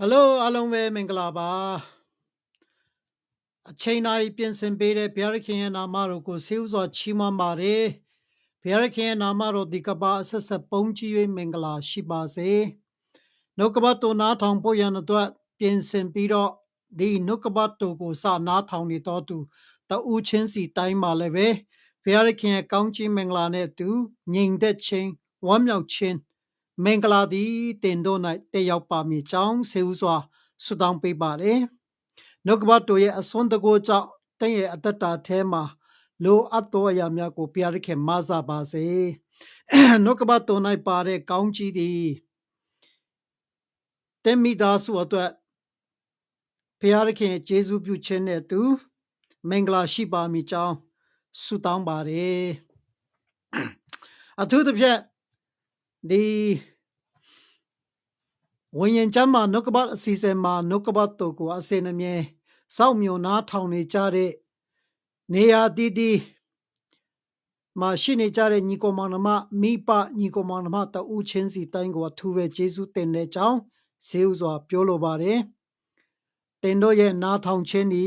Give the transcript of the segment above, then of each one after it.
ဟယ်လိုအားလုံးပဲမင်္ဂလာပါအချိန်တိုင်းပြင်ဆင်ပေးတဲ့ဘုရားသခင်ရဲ့နာမတော်ကိုဆေးဥစွာချီးမွမ်းပါတယ်ဘုရားသခင်ရဲ့နာမတော်ဒီကပ္ပအဆက်ဆက်ပုံကြီး၍မင်္ဂလာရှိပါစေနှုတ်ကပတ်တော်နားထောင်ဖို့ရန်အတွက်ပြင်ဆင်ပြီးတော့ဒီနှုတ်ကပတ်တော်ကိုစနားထောင်နေတော်သူတဦးချင်းစီတိုင်းပါလည်းပဲဘုရားသခင်ရဲ့ကောင်းချီးမင်္ဂလာနဲ့အတူညီန်သက်ခြင်းဝမ်းမြောက်ခြင်း မင်္ဂလာသည်တင်တို့၌တက်ရောက်ပါမည်ကြောင်းဆေဥစွာဆုတောင်းပေးပါတယ်။နှုတ်ကပတ်တော်ရဲ့အစွမ်းတကိုးကြောင့်တင့်ရဲ့အသက်တာထဲမှာလိုအပ်သောအရာများကိုဘုရားသခင်မဆပါစေ။နှုတ်ကပတ်တော်၌ပါတဲ့ကောင်းကြီးသည်တင်မိသားစုအတွက်ဘုရားသခင်ရဲ့ကျေးဇူးပြုခြင်းနဲ့အတူမင်္ဂလာရှိပါမည်ကြောင်းဆုတောင်းပါတယ်။အထူးသဖြင့်ဒီ ဝိညာဉ်ကျမ်းမှာနှုတ်ကပတ်အစီအစဉ်မှာနှုတ်ကပတ်တော်ကိုအစဉ်အမြဲစောင့်မျှော်နားထောင်နေကြတဲ့နေရာတည်တည်မှာရှိနေကြတဲ့ညီကောင်မောင်နှမမိပညီကောင်မောင်နှမတဦးချင်းစီတိုင်းကိုအထူးပဲကျေးဇူးတင်တဲ့အကြောင်းဈေးဥစွာပြောလိုပါတယ်။တင်တို့ရဲ့နားထောင်ခြင်းဒီ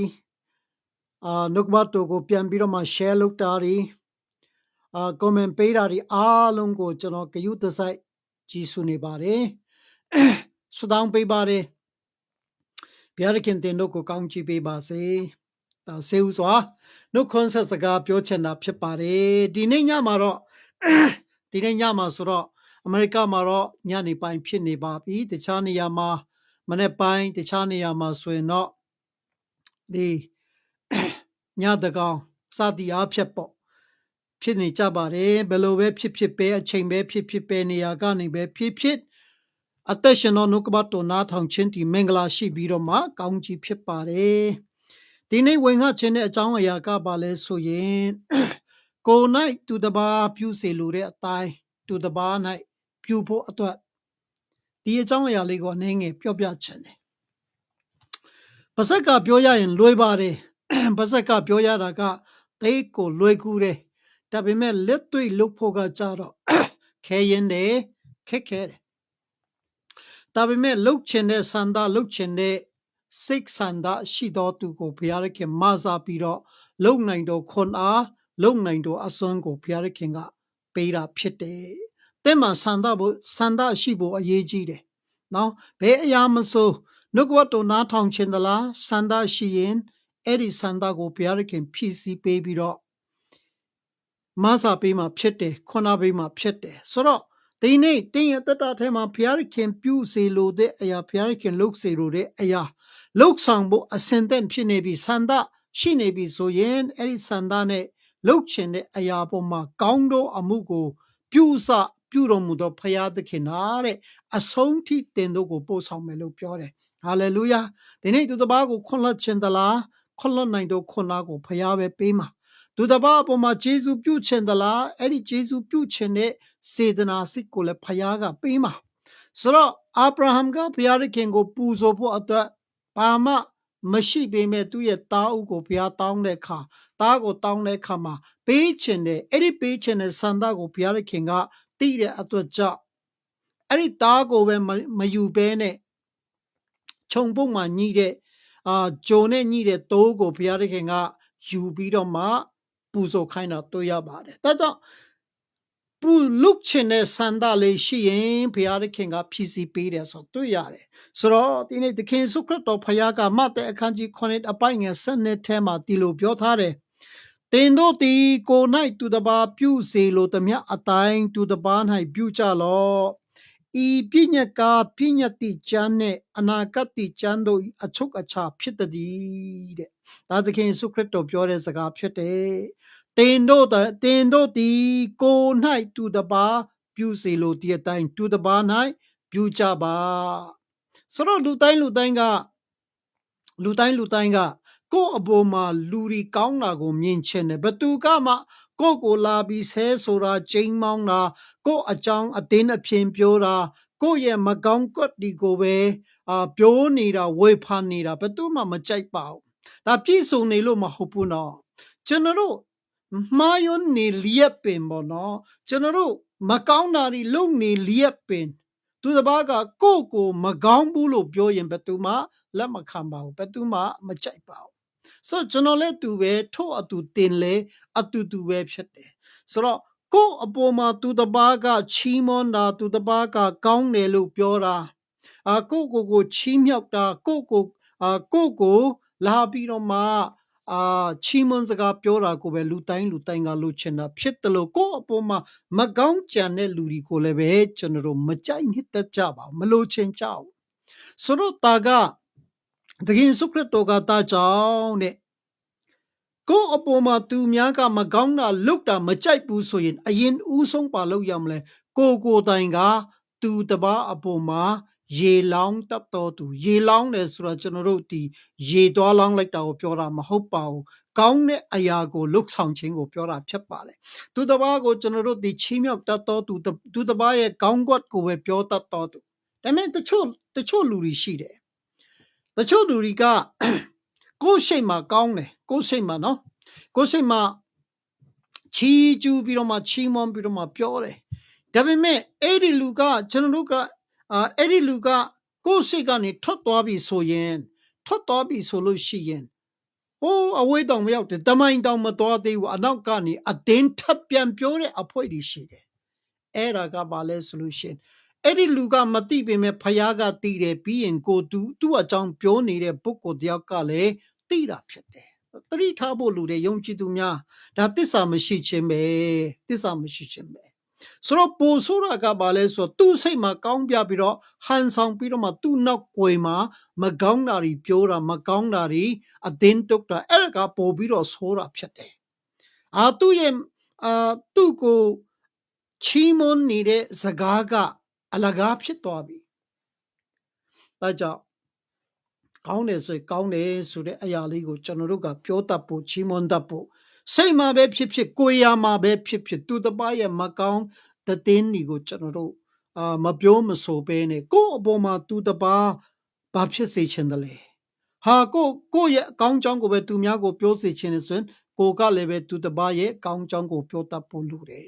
အာနှုတ်ကပတ်တော်ကိုပြန်ပြီးတော့မှ share လုပ်တာဒီအာ comment ပေးတာဒီအားလုံးကိုကျွန်တော်ဂရုတစိုက်ကြည့်စုနေပါတယ်။ ဆုတောင်းပေးပါတယ်။ဘုရားသခင်တင်တို့ကိုကောင်းချီးပေးပါစေ။ဒါဆေးဥစွာနှုတ်ခွန်းဆက်စကားပြောချင်တာဖြစ်ပါတယ်။ဒီနေ့ညမှာတော့ဒီနေ့ညမှာဆိုတော့အမေရိကမှာတော့ညနေပိုင်းဖြစ်နေပါပြီ။တခြားနေရာမှာမနေ့ပိုင်းတခြားနေရာမှာဆိုရင်တော့ဒီညတကောင်စသည်အားဖြတ်ပေါ့ဖြစ်နေကြပါတယ်ဘယ်လိုပဲဖြစ်ဖြစ်ပဲအချိန်ပဲဖြစ်ဖြစ်ပဲနေရာကနေပဲဖြစ်ဖြစ် အသက်ရှင်သောနှုတ်ကပတ်တော်နားထောင်ခြင်းဒီမင်္ဂလာရှိပြီးတော့မှကောင်းကြီးဖြစ်ပါတယ်ဒီနေ့ဝင်ငှခြင်းတဲ့အကြောင်းအရာကပါလဲဆိုရင်ကိုယ်၌သူတပါပြုစေလိုတဲ့အတိုင်းသူတပါ၌ပြုဖို့အတွက်ဒီအကြောင်းအရာလေးကိုအနေငယ်ပြောပြချင်တယ်ပါဇက်ကပြောရရင်လွယ်ပါတယ်ပါဇက်ကပြောရတာကသိကိုလွယ်ကူတယ်ဒါပေမဲ့လက်တွေ့လုပ်ဖို့ကကြတော့ခဲရင်တယ်ခက်ခဲတယ် ဒါပေမဲ့လှုပ်ချင်တဲ့ဆန္ဒလှုပ်ချင်တဲ့စိတ်ဆန္ဒရှိတော်သူကိုဘုရားသခင်မဆာပြီးတော့လုံနိုင်တော်ခွန်အားလုံနိုင်တော်အစွမ်းကိုဘုရားသခင်ကပေးတာဖြစ်တယ်။တဲ့မှာဆန္ဒဖို့ဆန္ဒရှိဖို့အရေးကြီးတယ်။နော်ဘယ်အရာမဆိုနှုတ်ကပတ်တော်နားထောင်ခြင်းသလားဆန္ဒရှိရင်အဲ့ဒီဆန္ဒကိုဘုရားသခင်ဖြည့်ဆည်းပေးပြီးတော့မဆာပေးမှဖြစ်တယ်ခွန်အားပေးမှဖြစ်တယ်ဆိုတော့ ဒီနေ့တင်းရဲ့တက်တာထဲမှာဘုရားခင်ပြုစေလိုတဲ့အရာဘုရားခင်လုပ်စေလိုတဲ့အရာလှုပ်ဆောင်ဖို့အစင်သက်ဖြစ်နေပြီဆန္ဒရှိနေပြီဆိုရင်အဲ့ဒီဆန္ဒနဲ့လှုပ်ချင်တဲ့အရာပေါ်မှာကောင်းသောအမှုကို ပြုစပြုတော်မူသောဘုရားသခင်နာတဲ့အဆုံးထိတင်တို့ကိုပို့ဆောင်မယ်လို့ပြောတယ်ဟာလေလုယာဒီနေ့သူတစ်ပါးကိုခွန်လတ်ခြင်းသလားခွန်လတ်နိုင်သောခွန်လားကိုဘုရားပဲပေးမှာ သူတစ်ပါးအပေါ်မှာဂျေဇုပြုခြင်းသလားအဲ့ဒီဂျေဇုပြုခြင်းတဲ့စေတနာစိတ်ကိုလည်းဖခင်ကပေးမှာဆိုတော့အာဗြဟံကဘုရားသခင်ကို ပူဇော်ဖို့အတွက်ဘာမှမရှိပေမဲ့သူ့ရဲ့တားဥကိုဘုရားတောင်းတဲ့အခါတားကိုတောင်းတဲ့အခါမှာပေးခြင်းတဲ့အဲ့ဒီပေးခြင်းတဲ့ဆန္ဒကိုဘုရားသခင်ကသိတဲ့အတွက်ကြောင့်အဲ့ဒီတားကိုပဲမယူဘဲနဲ့ခြုံပုတ်မှညှိတဲ့အာဂျုံနဲ့ညှိတဲ့တိုးကိုဘုရားသခင်ကယူပြီးတော့မှ ပူဇော်ခိုင်းတာတွေ့ရပါတယ်။ဒါကြောင့်ပူလုချင်တဲ့ဆန္ဒလေးရှိရင်ဘုရားသခင်ကဖြည့်ဆည်းပေးတယ်ဆိုတွေ့ရတယ်။ဆိုတော့ဒီနေ့သခင်စုခရစ်တော်ဘုရားကမတ်တဲ့အခန်းကြီး9အပိုင်းငယ်7ထဲမှာဒီလိုပြောထားတယ်။တင်တို့သည်ကို၌သူတပါပြုစေလိုသမျှအတိုင်းသူတပါ၌ပြုကြလော့။ဤပြညတ်ကာပြညတ်တိကျမ်းနှင့်အနာဂတ်တိကျမ်းတို့အချုပ်အခြာဖြစ်တည်းတဲ့။ ဒါသခင်ယေရှုခရစ်တော်ပြောတဲ့စကားဖြစ်တယ်တင်တို့တင်တို့သည်ကို၌သူတပါပြုစေလိုတည်အတိုင်းသူတပါ၌ပြုကြပါဆိုတော့လူတိုင်းလူတိုင်းကလူတိုင်းလူတိုင်းကကိုယ့်အပေါ်မှာလူတွေကောင်းတာကိုမြင်ချင်တယ်ဘသူကမှကိုယ့်ကိုလာပြီးဆဲဆိုတာချိန်မောင်းတာကိုယ့်အကြောင်းအတင်းအဖျင်ပြောတာကိုယ့်ရဲ့မကောင်းကွက်ဒီကိုပဲအာပြောနေတာဝေဖန်နေတာဘသူမှမကြိုက်ပါဘူး ဒါပြည့်စုံနေလို့မဟုတ်ဘူးနော်ကျွန်တော်တို့မှားယွင်းနေလျက်ပင်ပေါ့နော်ကျွန်တော်တို့မကောင်းတာတွေလုပ်နေလျက်ပင်သူတစ်ပါးကကိုယ့်ကိုမကောင်းဘူးလို့ပြောရင်ဘယ်သူမှလက်မခံပါဘူးဘယ်သူမှမကြိုက်ပါဘူးဆိုတော့ကျွန်တော်လည်းသူပဲထို့အတူတင်လေအတူတူပဲဖြစ်တယ်ဆိုတော့ကိုယ့်အပေါ်မှာသူတစ်ပါးကချီးမွမ်းတာသူတစ်ပါးကကောင်းတယ်လို့ပြောတာအာကိုယ့်ကိုယ်ကိုချီးမြှောက်တာကိုယ့်ကိုအာကိုယ့်ကို လာပြီးတော့မှအာချီးမွမ်းစကားပြောတာကိုပဲလူတိုင်းလူတိုင်းကလို့ချင်တာဖြစ်တယ်လို့ကိုယ့်အပေါ်မှာမကောင်းကြံတဲ့လူတွေကိုလည်းပဲကျွန်တော်တို့မကြိုက်နှစ်သက်ကြပါဘူးမလို့ချင်ကြဘူးဆိုတော့တာကသခင်ယေရှုခရစ်တော်ကတာကြောင့်တဲ့ကိုယ့်အပေါ်မှာသူများကမကောင်းတာလုပ်တာမကြိုက်ဘူးဆိုရင်အရင်ဦးဆုံးပါလို့ရမလဲကိုကိုယ်တိုင်က သူတစ်ပါးအပေါ်မှာ ရေလောင်းတတ်တော်သူရေလောင်းတယ်ဆိုတော့ကျွန်တော်တို့ဒီရေသွားလောင်းလိုက်တာကိုပြောတာမဟုတ်ပါဘူးကောင်းတဲ့အရာကိုလုတ်ဆောင်ခြင်းကိုပြောတာဖြစ်ပါတယ်သူတစ်ပါးကိုကျွန်တော်တို့ဒီချီးမြှောက်တတ်တော်သူသူတစ်ပါးရဲ့ကောင်းကွက်ကိုပဲပြောတတ်တော်သူဒါပေမဲ့တချို့တချို့လူတွေရှိတယ်တချို့လူတွေကကိုယ်ရှိတ်မှာကောင်းတယ်ကိုယ်ရှိတ်မှာနော်ကိုယ်စိတ်မှာချီးကျူးပြီးတော့မှချီးမွမ်းပြီးတော့မှပြောတယ်ဒါပေမဲ့အဲ့ဒီလူကကျွန်တော်တို့က အာအဲ့ဒီလူကကိုယ်စိတ်ကနေထွက်သွားပြီဆိုရင်ထွက်သွားပြီဆိုလို့ရှိရင်ဟိုးအဝေးတောင်မရောက်တယ်တမိုင်းတောင်မသွားသေးဘူးအနောက်ကနေအတင်းထပ်ပြန်ပြောတဲ့အဖွဲတွေရှိတယ်အဲ့ဒါကဘာလဲဆိုလို့ရှိရင်အဲ့ဒီလူကမသိပေမဲ့ဖယားကသိတယ်ပြီးရင်ကိုသူသူ့အကြောင်းပြောနေတဲ့ပုဂ္ဂိုလ်တယောက်ကလည်းသိတာဖြစ်တယ်တတိထားဖို့လူတွေယုံကြည်သူများဒါတစ္ဆာမရှိခြင်းပဲတစ္ဆာမရှိခြင်းပဲ ဆိုတော့ပိုဆိုးတာကဘာလဲဆိုတော့သူ့စိတ်မှာကောင်းပြပြီးတော့ဟန်ဆောင်ပြီးတော့မှသူ့နောက်ွယ်မှာမကောင်းတာတွေပြောတာမကောင်းတာတွေအသင်းတုတ်တာအဲ့ဒါကပို့ပြီးတော့ဆိုးတာဖြစ်တယ်အာသူ့ရဲ့အာသူ့ကိုချီးမွမ်းနေတဲ့စကားကအလကားဖြစ်သွားပြီဒါကြောင့်ကောင်းတယ်ဆိုရင်ကောင်းတယ်ဆိုတဲ့အရာလေးကိုကျွန်တော်တို့ကပြောတတ်ဖို့ချီးမွမ်းတတ်ဖို့ စိတ်မှာပဲဖြစ်ဖြစ်ကိုယ်ရာမှာပဲဖြစ်ဖြစ်သူတစ်ပါးရဲ့မကောင်းတဲ့တင်းဒီကိုကျွန်တော်တို့အာမပြောမဆိုဘဲနဲ့ကိုယ့်အပေါ်မှာသူတစ်ပါးဘာဖြစ်စေချင်တယ်လဲဟာကိုကိုယ့်ရဲ့အကောင်းကြောင်းကိုပဲသူများကိုပြောစေချင်တယ်ဆိုရင်ကိုကလည်းပဲသူတစ်ပါးရဲ့အကောင်းကြောင်းကိုပြောတတ်ဖို့လိုတယ်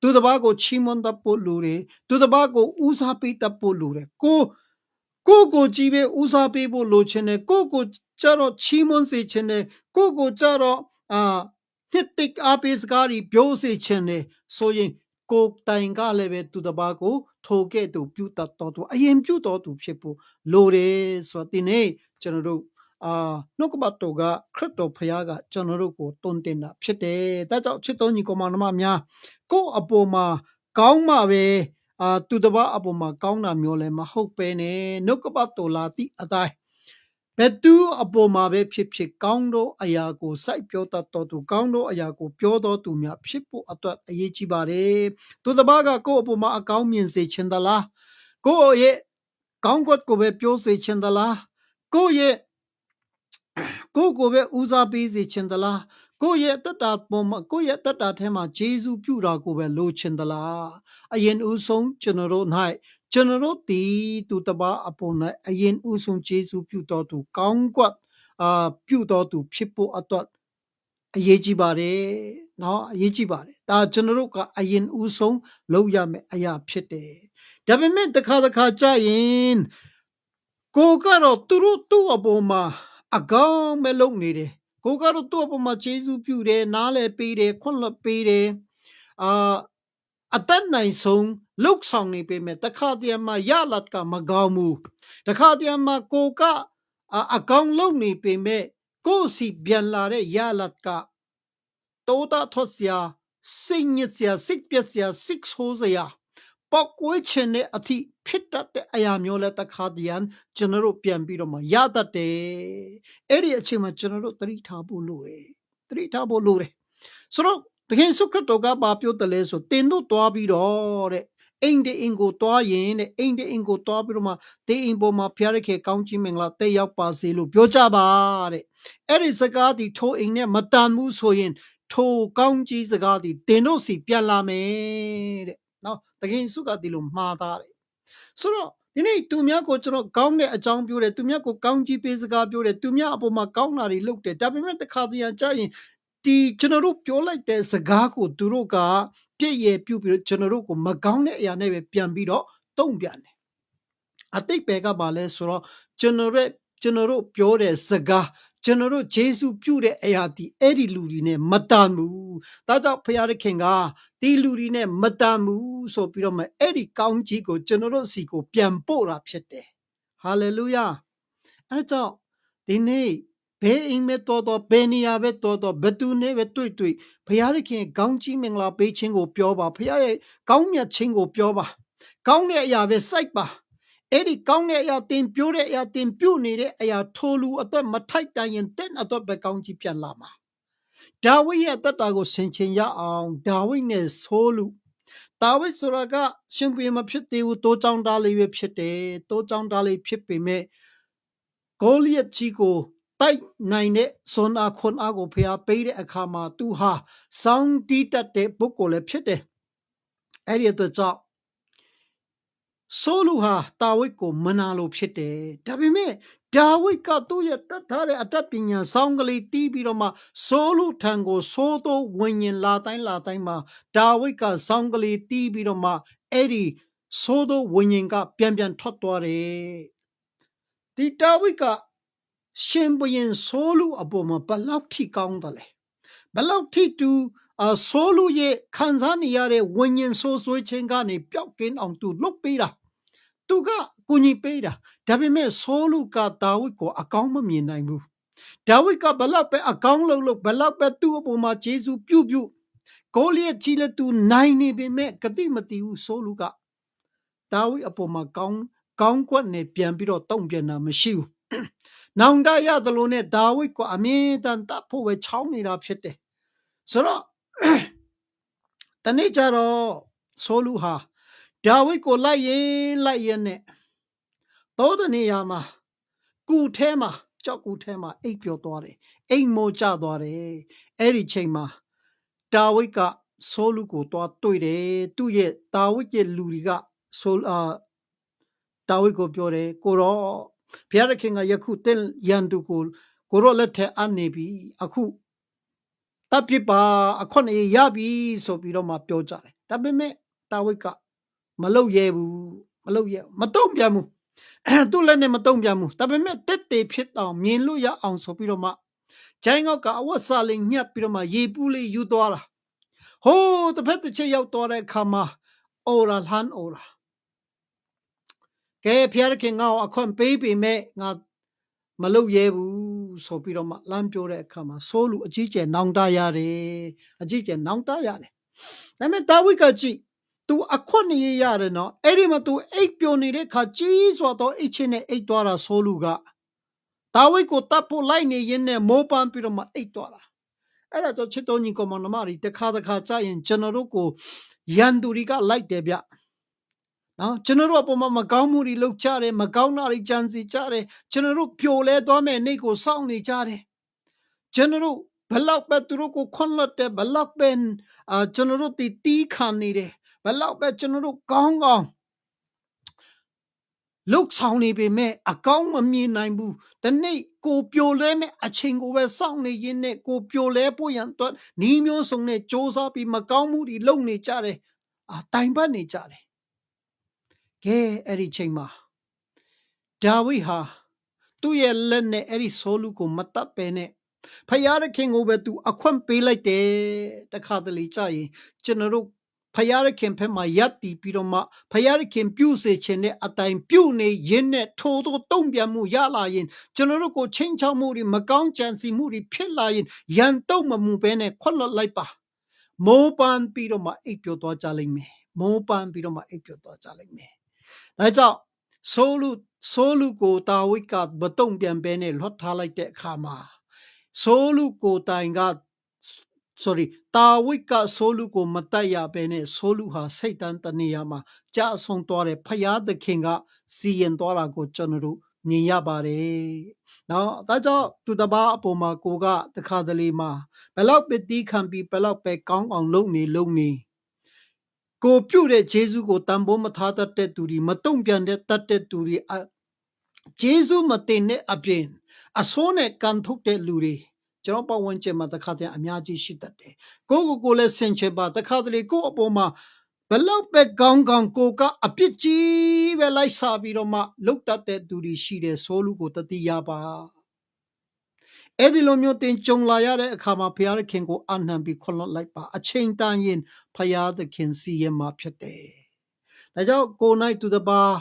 သူတစ်ပါးကိုချီးမွမ်းတတ်ဖို့လိုတယ်သူတစ်ပါးကိုဦးစားပေးတတ်ဖို့လိုတယ်ကိုကိုကိုကြည့်ပဲဦးစားပေးဖို့လိုချင်တယ်ကိုကိုကြတော့ချီးမွမ်းစေချင်တယ်ကိုကိုကြတော့အာ နှစ်တိတ်အားပေးစကားတွေပြောစေချင်တယ်ဆိုရင်ကိုတိုင်ကလည်းပဲသူတစ်ပါးကို ထိုကဲ့သို့ပြုတတ်တော်သူအရင်ပြုတော်သူဖြစ်ဖို့လိုတယ်ဆိုတော့ဒီနေ့ကျွန်တော်တို့အာနှုတ်ကပတ်တော်ကခရစ်တော်ဖခင်ကကျွန်တော်တို့ကိုတွန်းတင်တာဖြစ်တယ်။ဒါကြောင့်ချစ်တော်ညီကောင်မများကိုယ့်အပေါ်မှာကောင်းမှပဲအာသူတစ်ပါးအပေါ်မှာကောင်းတာမျိုးလည်းမဟုတ်ပဲနဲ့နှုတ်ကပတ်တော်လာသည့်အတိုင်း ဘယ်သူအပေါ်မှာပဲဖြစ်ဖြစ်ကောင်းသောအရာကိုစိုက်ပြောတတ်တော်သူကောင်းသောအရာကိုပြောတော်သူများဖြစ်ဖို့အတွက်အရေးကြီးပါတယ်သူတစ်ပါးကကိုယ့်အပေါ်မှာအကောင်းမြင်စေခြင်းသလားကိုယ့်ရဲ့ကောင်းကွက်ကိုပဲပြောစေခြင်းသလားကိုယ့်ရဲ့ကိုယ့်ကိုပဲဦးစားပေးစေခြင်းသလားကိုယ့်ရဲ့တက်တာပေါ်မှာကိုယ့်ရဲ့တက်တာထဲမှာဂျေဇုပြုတာကိုပဲလိုချင်သလားအရင်ဦးဆုံးကျွန်တော်တို့၌ ကျွန်တော်တီသူတပါအပေါ်၌အရင်ဥဆုံးကျေးဇူးပြုတော်သူကောင်းကွက်အာပြုတော်သူဖြစ်ဖို့အတွက်အရေးကြီးပါတယ်။နော်အရေးကြီးပါတယ်။ဒါကျွန်တော်တို့ကအရင်ဥဆုံးလုပ်ရမယ့်အရာဖြစ်တယ်။ဒါပေမဲ့တစ်ခါတစ်ခါကြာရင်ကိုကတော့သူတို့သူ့အပေါ်မှာအကောင်ပဲလုပ်နေတယ်။ကိုကတော့သူ့အပေါ်မှာကျေးဇူးပြုတယ်နားလဲပေးတယ်ခွန့်လွတ်ပေးတယ်။အာ အသက်နိုင်ဆုံးလှုပ်ဆောင်နေပေမဲ့တခါတည်းမှာရလတ်ကမကောင်းဘူးတခါတည်းမှာကိုကအကောင်လုံနေပေမဲ့ကိုစီပြန်လာတဲ့ရလတ်ကတောတာထော့စရာစိတ်ညစ်စရာစိတ်ပြက်စရာစိတ်ဆိုးစရာပောက်ကွေးချင်တဲ့အထိဖြစ်တတ်တဲ့အရာမျိုးလဲတခါတည်းကျွန်တော်တို့ပြန်ပြီးတော့မှရတတ်တယ်အဲ့ဒီအချိန်မှာကျွန်တော်တို့သတိထားဖို့လိုတယ်သတိထားဖို့လိုတယ်ဆိုတော့ တကယ်ဆုခရစ်တော်ကဘာပြောတယ်လဲဆိုတင်တို့တွားပြီးတော့တဲ့အိမ်တဲ့အင်ကိုတွားရင်တဲ့အိမ်တဲ့အင်ကိုတွားပြီးတော့မှတေးအိမ်ပေါ်မှာဖျားရခဲ့ကောင်းကြီးမင်္ဂလာတက်ရောက်ပါစေလို့ပြောကြပါတဲ့အဲ့ဒီစကားဒီထိုးအိမ်နဲ့မတန်ဘူးဆိုရင် ထိုကောင်းကြီးစကားဒီတင်တို့စီပြန်လာမယ်တဲ့နော်တကယ်စုကဒီလိုမှားသားတယ်ဆိုတော့ဒီနေ့သူများကိုကျွန်တော်ကောင်းတဲ့အကြောင်းပြောတယ်သူများကိုကောင်းကြီးပေးစကားပြောတယ်သူများအပေါ်မှာကောင်းတာတွေလုပ်တယ်ဒါပေမဲ့တစ်ခါတည်းကြာရင် ဒီကျွန်တော်တို့ပြောလိုက်တဲ့စကားကိုသူတို့ကပြည့်ရပြုတ်ပြီးတော့ကျွန်တော်တို့ကိုမကောင်းတဲ့အရာနဲ့ပဲပြန်ပြီးတော့တုံ့ပြန်တယ်အတိတ်ပဲကပါလဲဆိုတော့ကျွန်တော်ရဲ့ကျွန်တော်တို့ပြောတဲ့စကားကျွန်တော်တို့ဂျေစုပြုတဲ့အရာဒီအဲ့ဒီလူတွေနဲ့မတန်ဘူးဒါကြောင့်ဖခင်ခင်ကဒီလူတွေနဲ့မတန်ဘူးဆိုပြီးတော့မှအဲ့ဒီကောင်းကြီးကိုကျွန်တော်တို့စီကိုပြန်ပို့တာဖြစ်တယ်ဟာလေလုယာအဲ့ကြောင့်ဒီနေ့ ဘယ်အိမ်မဲ့တော်တော်ဘယ်နေရာပဲတော်တော်ဘသူနဲ့ပဲတွေ့တွေ့ဘုရားသခင်ကောင်းကြီးမင်္ဂလာပေးခြင်းကိုပြောပါဘုရားရဲ့ကောင်းမြတ်ခြင်းကိုပြောပါကောင်းတဲ့အရာပဲစိုက်ပါအဲ့ဒီကောင်းတဲ့အရာတင်ပြိုးတဲ့အရာတင်ပြုတ်နေတဲ့အရာထိုလူအတွက်မထိုက်တန်ရင်တဲ့အတွက်ပဲကောင်းကြီးပြန်လာမှာဒါဝိဒ်ရဲ့အသက်တာကိုဆင်ခြင်ရအောင်ဒါဝိဒ်နဲ့ဆိုးလူဒါဝိဒ်ဆိုတာကရှင်ပြေမဖြစ်သေးဘူးတိုးချောင်းသားလေးပဲဖြစ်တယ်တိုးချောင်းသားလေးဖြစ်ပေမဲ့ဂိုလိယက်ကြီးကို တိုက်နိုင်တဲ့စွန်အားခွန်အားကိုဖျားပေးတဲ့အခါမှာသူဟာစောင်းတီးတတ်တဲ့ပုဂ္ဂိုလ်လည်းဖြစ်တယ်အဲ့ဒီအတွက်ကြောင့်ဆိုလူဟာတာဝိတ်ကိုမနာလို့ဖြစ်တယ်ဒါပေမဲ့ဒါဝိတ်ကသူ့ရဲ့တတ်ထားတဲ့အတတ်ပညာစောင်းကလေးတီးပြီးတော့မှဆိုလူထံကိုဆိုးသောဝိညာဉ်လာတိုင်းလာတိုင်းမှာဒါဝိတ်ကစောင်းကလေးတီးပြီးတော့မှအဲ့ဒီဆိုးသောဝိညာဉ်ကပြန်ပြန်ထွက်သွားတယ်ဒီဒါဝိတ်က ရှင်ဘုရင်ဆိုးလူအပေါ်မှာဘလောက်ထိကောင်းတယ်လဲဘလောက်ထိတူအဆိုးလူရဲ့ခံစားနေရတဲ့ဝိညာဉ်ဆိုးဆွေးခြင်းကနေပျောက်ကင်းအောင်သူလွတ်ပေးတာသူကကူညီပေးတာဒါပေမဲ့ဆိုးလူကဒါဝိဒ်ကိုအကောင်းမမြင်နိုင်ဘူးဒါဝိဒ်ကဘလောက်ပဲအကောင်းလုပ်လို့ဘလောက်ပဲသူ့အပေါ်မှာဂျေဇုပြုတ်ပြုတ်ကိုလိယကြီးလည်းသူနိုင်နေပေမဲ့ဂတိမတီးဘူးဆိုးလူကဒါဝိဒ်အပေါ်မှာကောင်းကောင်းကွက်နဲ့ပြန်ပြီးတော့တုံ့ပြန်တာမရှိဘူး။ နောင်တရသလိုနဲ့ဒါဝိဒ်ကိုအမြဲတမ်းတတ်ဖို့ပဲချောင်းနေတာဖြစ်တယ်။ဆိုတော့တနေ့ကျတော့ဆိုလူဟာဒါဝိဒ်ကိုလိုက်ရင်လိုက်ရင်နဲ့သောတနေရာမှာကူထဲမှာကြောက်ကူထဲမှာအိပ်ပျော်သွားတယ်။အိမ်မိုကျသွားတယ်။အဲ့ဒီချိန်မှာဒါဝိဒ်ကဆိုလူကိုတွားတွေ့တယ်။သူ့ရဲ့ဒါဝိဒ်ရဲ့လူတွေကဆိုအာဒါဝိဒ်ကိုပြောတယ်ကိုတော့ ဘုရားသခင်ကယခုတင့်ရန်သူကိုကိုရောလက်ထက်အပ်နေပြီအခုတပ်ပြစ်ပါအခွင့်အရေးရပြီဆိုပြီးတော့မှပြောကြတယ်ဒါပေမဲ့တာဝိတ်ကမလုတ်ရဲဘူးမလုတ်ရဲမတုံ့ပြန်ဘူးသူ့လည်းနဲ့မတုံ့ပြန်ဘူးဒါပေမဲ့တက်တေဖြစ်အောင်မြင်လို့ရအောင်ဆိုပြီးတော့မှဂျိုင်းကောက်ကအဝတ်စားလေးညှက်ပြီးတော့မှရေပူးလေးယူသွားတာဟိုးတစ်ဖက်တစ်ချက်ရောက်သွားတဲ့အခါမှာအော်ရာလန်အော်ရာ ကဲဖျားခင်ငါ့ကိုအခွင့်ပေးပေမဲ့ငါမလုပ်ရဲဘူးဆိုပြီးတော့မှလမ်းပြောတဲ့အခါမှာဆိုးလူအကြီးကျယ်နောင်တရတယ်အကြီးကျယ်နောင်တရတယ်ဒါပေမဲ့တာဝိကကြည့် तू အခွင့်နေရရတယ်နော်အဲ့ဒီမှာ तू အိတ်ပျော်နေတဲ့ခါကြီးစွာတော့အိတ်ချင်းနဲ့အိတ်သွားတာဆိုးလူကတာဝိကိုတပ်ဖို့လိုက်နေရင်းနဲ့မိုးပန်းပြီးတော့မှအိတ်သွားတာအဲ့ဒါတော့ချစ်တော်ညီကောင်မမတွေတခါတခါကြာရင်ကျွန်တော်တို့ကိုရန်သူတွေကလိုက်တယ်ဗျ နော်ကျွန်တော်တို့အပေါ်မှာမကောင်းမှုတွေလုပ်ကြတယ်မကောင်းတာတွေကြံစီကြတယ်ကျွန်တော်တို့ပြိုလဲသွားမဲ့နေ့ကိုစောင့်နေကြတယ်ကျွန်တော်တို့ဘလောက်ပဲသူတို့ကိုခွန်လွတ်တယ်ဘလောက်ပဲအာကျွန်တော်တို့တီးတီးခံနေတယ်ဘလောက်ပဲကျွန်တော်တို့ကောင်းကောင်းလုတ်ဆောင်နေပေမဲ့အကောင်းမမြင်နိုင်ဘူး။ဒီနေ့ကိုပြိုလဲမဲ့အချိန်ကိုပဲစောင့်နေရင်းနဲ့ကိုပြိုလဲဖို့ရန်အတွက်နီးမျိုးစုံနဲ့စ조사ပြီးမကောင်းမှုတွေလုပ်နေကြတယ်။အတိုင်ပတ်နေကြတယ် ကဲအဲ့ဒီချိန်မှာဒါဝိဟာသူ့ရဲ့လက်နဲ့အဲ့ဒီဆိုလူကိုမတတ်ပဲနဲ့ဖယားသခင်ကိုပဲသူအခွင့်ပေးလိုက်တယ်တခါတလေကြာရင်ကျွန်တော်တို့ဖယားရခင်ဖက်မှာယက်တီပြီးတော့မှဖယားရခင်ပြုစေခြင်းနဲ့အတိုင်ပြုနေရင်းနဲ့ထိုးထိုးတုံ့ပြန်မှုရလာရင်ကျွန်တော်တို့ကိုချင်းချောက်မှုတွေမကောင်းကြံစီမှုတွေဖြစ်လာရင်ရန်တုံမမှုပဲနဲ့ခွက်လွတ်လိုက်ပါမိုးပန်းပြီးတော့မှအိပ်ပျော်သွားကြလိမ့်မယ်မိုးပန်းပြီးတော့မှအိပ်ပျော်သွားကြလိမ့်မယ် ဒါကြောင့်ဆိုလူဆိုလူကိုတာဝိတ်ကမတုံ့ပြန်ပဲနဲ့လွတ်ထားလိုက်တဲ့အခါမှာဆိုလူကိုတိုင်က sorry တာဝိတ်ကဆိုလူကိုမတတ်ရပဲနဲ့ဆိုလူဟာစိတ်တန်းတနေရာမှာကြာဆုံးသွားတယ်ဖယားသခင်ကစီရင်သွားတာကိုကျွန်တော်တို့မြင်ရပါတယ်။နော်ဒါကြောင့်သူတပားအပေါ်မှာကိုကတခါတလေမှာဘလောက်ပဲတီးခံပြီးဘလောက်ပဲကောင်းအောင်လုပ်နေလုပ်နေ ကိုပြုတ်တဲ့ဂျေဇုကိုတန်ဖိုးမထားတတ်တဲ့သူတွေမတုံ့ပြန်တဲ့တတ်တဲ့သူတွေဂျေဇုမတင်တဲ့အပြင်အစိုးနဲ့ကန်ထုတ်တဲ့လူတွေကျွန်တော်ပတ်ဝန်းကျင်မှာတခါတည်းအများကြီးရှိတတ်တယ်ကိုကိုကိုလည်းဆင်ချေပါတခါတလေကိုအပေါ်မှာဘလောက်ပဲကောင်းကောင်းကိုကအပြစ်ကြီးပဲလိုက်စားပြီးတော့မှလုတ်တတ်တဲ့သူတွေရှိတယ်ဆိုလူကိုတတိယပါ အဲ့ဒီလိုမျိုးတင်ကြုံလာရတဲ့အခါမှာဘုရားသခင်ကိုအနှံပြီးခွန်လွတ်လိုက်ပါအချိန်တန်ရင်ဘုရားသခင်စီရင်မှာဖြစ်တယ်ဒါကြောင့်ကိုနိုင်သူတစ်ပါး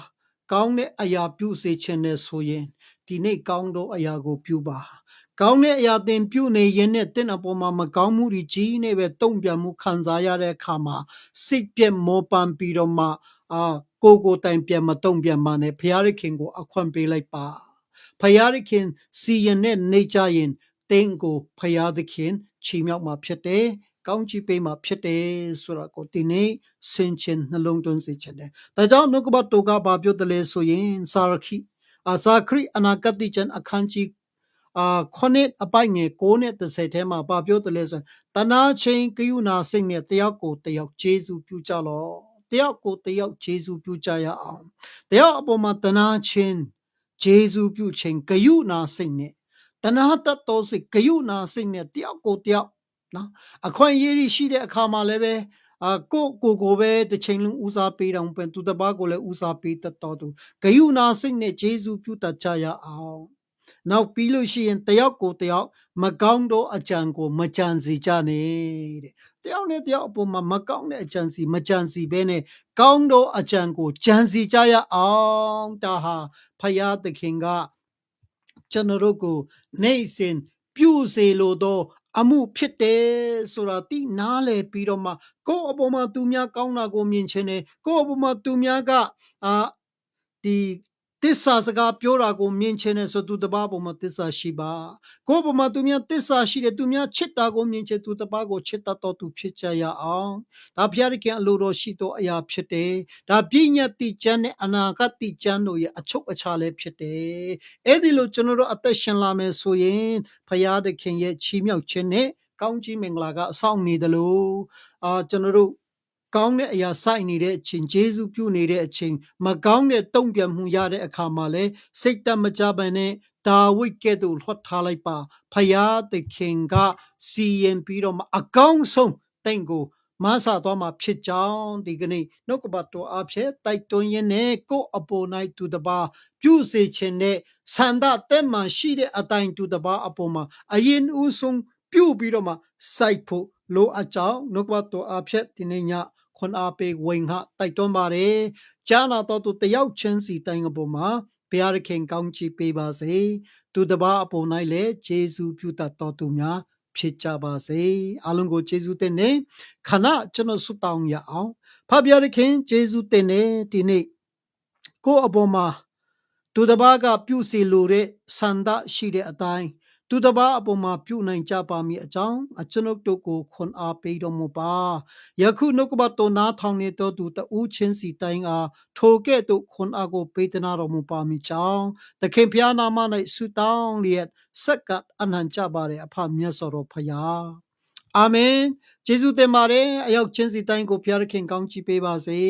ကောင်းတဲ့အရာပြုစေခြင်းနဲ့ဆိုရင်ဒီနေ့ကောင်းသောအရာကိုပြုပါကောင်းတဲ့အရာသင်ပြုနေရင်နဲ့တင့်အပေါ်မှာမကောင်းမှုတွေကြီးနေပဲတုံ့ပြန်မှုခံစားရတဲ့အခါမှာစိတ်ပြက်မောပန်းပြီးတော့မှအာကိုယ်ကိုယ်တိုင်ပြန်မတုံ့ပြန်ပါနဲ့ဘုရားသခင်ကိုအခွင့်ပေးလိုက်ပါ ဘုရားသခင်စီရင်တဲ့နေကြရင်တင်းကိုဖယားသခင်ချီမြောက်မှာဖြစ်တယ်။ကောင်းချီးပေးမှာဖြစ်တယ်ဆိုတာကိုဒီနေ့ဆင်ခြင်နှလုံးသွင်းစေချင်တယ်။ဒါကြောင့်နှုတ်ကပတ်တော်ကဘာပြောတယ်လဲဆိုရင်စာရခိအာဇာခရိအနာဂတိကျမ်းအခန်းကြီးအာခொနစ်အပိုင်ငယ်6နဲ့30ထဲမှာဘာပြောတယ်လဲဆိုရင်တနာချင်းကယူနာစိတ်နဲ့တယောက်ကိုတယောက်ကျေးဇူးပြုကြလော့တယောက်ကိုတယောက်ကျေးဇူးပြုကြရအောင်တယောက်အပေါ်မှာတနာချင်း ကျေးဇူးပြုခြင်းကယူနာစိတ်နဲ့တနာတတ်သောစိတ်ဂယုဏစိတ်နဲ့တယောက်ကိုတယောက်နော်အခွင့်အရေးရှိတဲ့အခါမှာလည်းပဲအာကိုကိုကိုပဲတစ်ချိန်လုံးဦးစားပေးတော့ပဲသူတစ်ပါးကိုလည်းဦးစားပေးတတ်တော်သူဂယုဏစိတ်နဲ့ဂျေဇုပြုတတ်ကြရအောင်နောက်ပြီးလို့ရှိရင်တယောက်ကိုတယောက်မကောင်းသောအကြံကိုမကြံစီကြနဲ့တဲ့ တယောက်နဲ့တယောက်အပေါ်မှာမကောင်းတဲ့အကြံစီမကြံစီဘဲနဲ့ကောင်းသောအကြံကိုကြံစီကြရအောင်ဒါဟာဖယားသခင်ကကျွန်တော်တို့ကိုနိုင်စဉ်ပြုစေလိုသောအမှုဖြစ်တယ်ဆိုတာတိနားလည်ပြီးတော့မှကိုယ့်အပေါ်မှာသူများကောင်းတာကိုမြင်ချင်တယ်ကိုယ့်အပေါ်မှာသူများကအာဒီ တစ္ဆာစကားပြောတာကိုမြင်ချင်တယ်ဆိုသူတစ်ပါးပေါ်မှာတစ္ဆာရှိပါကိုယ့်ပေါ်မှာသူများတစ္ဆာရှိတယ်သူများချစ်တာကိုမြင်ချင်သူတစ်ပါးကိုချစ်တတ်တော်သူဖြစ်ကြရအောင်ဒါဖျားရခင်အလိုတော်ရှိသောအရာဖြစ်တယ်ဒါပြည့်ညတ်တိကျမ်းနဲ့အနာဂတ်တိကျမ်းတို့ရဲ့အချုပ်အခြာလည်းဖြစ်တယ်အဲ့ဒီလိုကျွန်တော်တို့အသက်ရှင်လာမယ်ဆိုရင်ဖျားသခင်ရဲ့ချီးမြှောက်ခြင်းနဲ့ကောင်းကြီးမင်္ဂလာကအဆောင်နေတယ်လို့အာကျွန်တော်တို့ ကောင်းတဲ့အရာစိုက်နေတဲ့အချိန်ဂျေဇုပြုနေတဲ့အချိန်မကောင်းတဲ့တုံ့ပြန်မှုရတဲ့အခါမှာလဲစိတ်တမကြပါနဲ့ဒါဝိဒ်ကဲ့သို့လွှတ်ထားလိုက်ပါဖယားသခင်ကစီရင်ပြီးတော့မှအကောင်းဆုံးတင့်ကိုမဆာသွားမှာဖြစ်ကြောင်းဒီကနေ့နှုတ်ကပတ်တော်အဖြစ်တိုက်တွန်းရင်းနဲ့ကိုယ့်အပေါ်၌သူတပါပြုစေခြင်းနဲ့ဆန္ဒတက်မှန်ရှိတဲ့အတိုင်းသူတပါအပေါ်မှာအရင်ဦးဆုံးပြုပြီးတော့မှစိုက်ဖို့လိုအပ်ကြောင်းနှုတ်ကပတ်တော်အဖြစ်ဒီနေ့ည ခွန်အားပေးဝင်ဟာတိုက်တွန်းပါတယ်။ကြားနာတော်သူတယောက်ချင်းစီတိုင်းအပေါ်မှာဘုရားသခင်ကောင်းချီးပေးပါစေ။သူတစ်ပါးအပေါ်၌လည်းဂျေဇုပြုတတ်တော်သူများဖြစ်ကြပါစေ။အားလုံးကိုဂျေဇုတင်နေခဏကျွန်တော်ဆုတောင်းရအောင်။ဖဘုရားသခင်ဂျေဇုတင်နေဒီနေ့ကိုယ့်အပေါ်မှာသူတစ်ပါးကပြုစီလိုတဲ့ဆန္ဒရှိတဲ့အတိုင်း သူတစ်ပါးအပေါ်မှာပြုနိုင်ကြပါမည်အကြောင်းအကျွန်ုပ်တို့ကိုခွန်အားပေးတော်မူပါယခုနှုတ်ကပတ်တော်နားထောင်နေသောသူတဦးချင်းစီတိုင်းအားထိုကဲ့သို့ခွန်အားကိုပေးသနာတော်မူပါမည်ကြောင်းသခင်ဖျားနာမ၌ဆုတောင်းလျက်စက္ကအနံကြပါれအဖမြတ်စွာတော်ဖျားအာမင်ကျေးဇူးတင်ပါတယ်အရောက်ချင်းစီတိုင်းကိုဖျားသခင်ကောင်းချီးပေးပါစေ